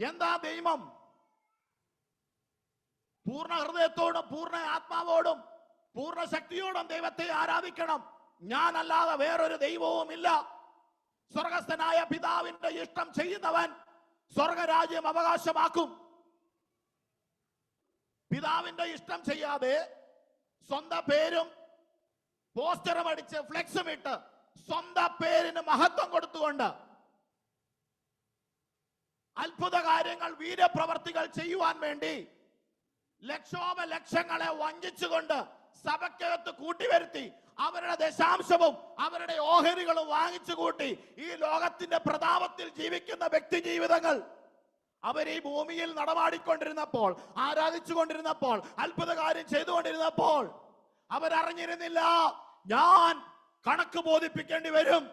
എന്താ ദൈവം? പൂർണ ഹൃദയത്തോടും പൂർണ ആത്മാവോടും പൂർണ ശക്തിയോടും ദൈവത്തെ ആരാധിക്കണം. ഞാനല്ലാതെ വേറൊരു ദൈവവും ഇല്ല സ്വർഗസ്ഥനായ പിതാവിന്റെ ഇഷ്ടം ചെയ്യുന്നവൻ സ്വർഗരാജ്യം അവകാശമാക്കും. പിതാവിന്റെ ഇഷ്ടം ചെയ്യാതെ സ്വന്തം പേരും പോസ്റ്ററും അടിച്ച് ഫ്ലെക്സും ഇട്ട് സ്വന്തം പേരിന് മഹത്വം കൊടുത്തുകൊണ്ട് അത്ഭുത കാര്യങ്ങൾ വീരപ്രവർത്തികൾ ചെയ്യുവാൻ വേണ്ടി ലക്ഷോപ ലക്ഷങ്ങളെ വഞ്ചിച്ചുകൊണ്ട് സഭയ്ക്കകത്ത് കൂട്ടിവരുത്തി അവരുടെ ദശാംശവും അവരുടെ ഓഹരികളും വാങ്ങിച്ചു കൂട്ടി ഈ ലോകത്തിന്റെ പ്രതാപത്തിൽ ജീവിക്കുന്ന വ്യക്തി ജീവിതങ്ങൾ. അവർ ഈ ഭൂമിയിൽ നടമാടിക്കൊണ്ടിരുന്നപ്പോൾ ആരാധിച്ചുകൊണ്ടിരുന്നപ്പോൾ കൊണ്ടിരുന്നപ്പോൾ അത്ഭുത കാര്യം ചെയ്തുകൊണ്ടിരുന്നപ്പോൾ അവരറിഞ്ഞിരുന്നില്ല ഞാൻ കണക്ക് ബോധിപ്പിക്കേണ്ടി വരും.